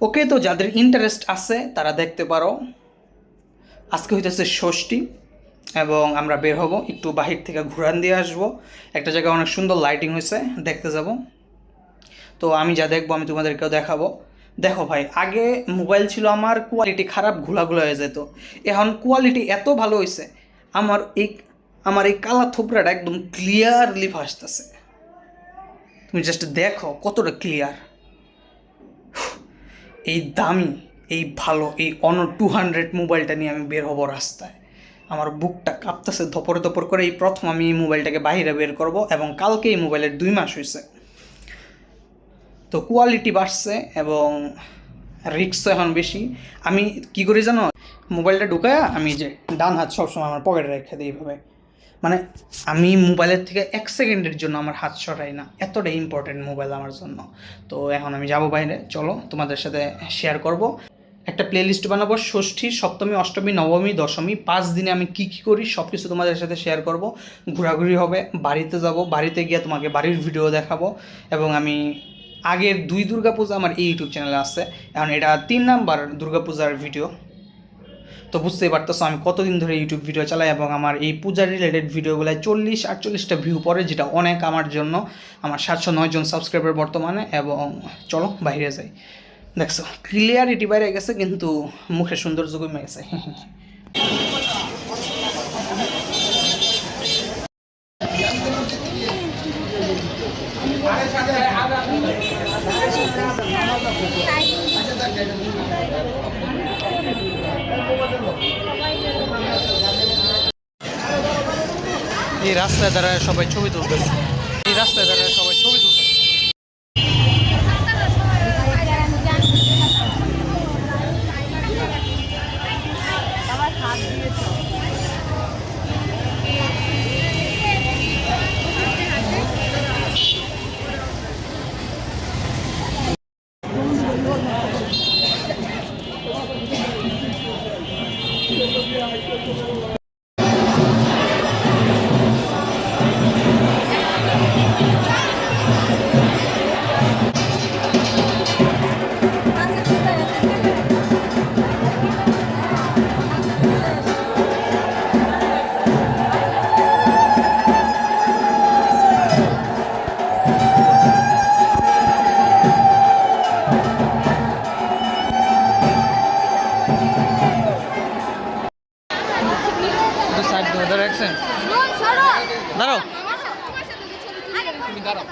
ওকে তো যাদের ইন্টারেস্ট আছে, তারা দেখতে পারো। আজকে হইতেছে ষষ্ঠী এবং আমরা বের হব, একটু বাহির থেকে ঘুরান দিয়ে আসব। একটা জায়গায় অনেক সুন্দর লাইটিং হয়েছে, দেখতে যাব। তো আমি যা দেখব, আমি তোমাদেরকেও দেখাবো। দেখো ভাই, আগে মোবাইল ছিল আমার কোয়ালিটি খারাপ ঘোলাগুলো হয়ে যেত। এখন কোয়ালিটি এত ভালো হয়েছে আমার এই আমার এই কালা থোপড়াটা একদম ক্লিয়ারলি ভাসতেছে। তুমি জাস্ট দেখো কতটা ক্লিয়ার এই দামি, এই ভালো, এই অনর টু হান্ড্রেড মোবাইলটা নিয়ে আমি বের হব রাস্তায়। আমার বুকটা কাঁপতেছে, ধপর ধপর করে এই প্রথম আমি এই মোবাইলটাকে বাইরে বের করব এবং কালকে এই মোবাইলের দুই মাস হয়েছে তো কোয়ালিটি বাড়ছে এবং রিক্সও এখন বেশি। আমি কি করি জানো? মোবাইলটা ঢুকায়া আমি যে ডান হাত সবসময় আমার পকেটে রেখে দিই এইভাবে। মানে আমি মোবাইলের থেকে এক সেকেন্ডের জন্য আমার হাত সরাই না। এতটা ইম্পর্টেন্ট মোবাইল আমার জন্য। তো এখন আমি যাব বাইরে। চলো, তোমাদের সাথে শেয়ার করব। একটা প্লেলিস্ট বানাবো, ষষ্ঠী, সপ্তমী, অষ্টমী, নবমী, দশমী। পাঁচ দিনে আমি কি কি করি সব কিছু তোমাদের সাথে শেয়ার করব। ঘোরাঘুরি হবে, বাড়িতে যাব, বাড়িতে গিয়ে তোমাকে বাড়ির ভিডিও দেখাবো। এবং আমি আগের দুই দুর্গাপূজা আমার এই ইউটিউব চ্যানেলে আছে। এখন এটা তিন নাম্বার দুর্গাপূজার ভিডিও তো বুঝতেই পারতেছো, আমি কতদিন ধরে ইউটিউব ভিডিও চালাই এবং আমার এই পূজা রিলেটেড ভিডিওগুলোয় চল্লিশ, আটচল্লিশটা ভিউ পড়ে, যেটা অনেক আমার জন্য, আমার সাতশো নয় জন সাবস্ক্রাইবার বর্তমানে এবং চলো বাইরে যাই। দেখছ ক্লিয়ারিটি বাইরে গেছে, কিন্তু মুখে সৌন্দর্য কমে গেছে। এই রাস্তায় দাঁড়ায় সবাই ছবি তুলতেছে এই রাস্তায় দাঁড়ায় সবাই ছবি তুলতেছে শুধু সাইড ধরে রাখছেন দাঁড়াও। তুমি দাঁড়াও।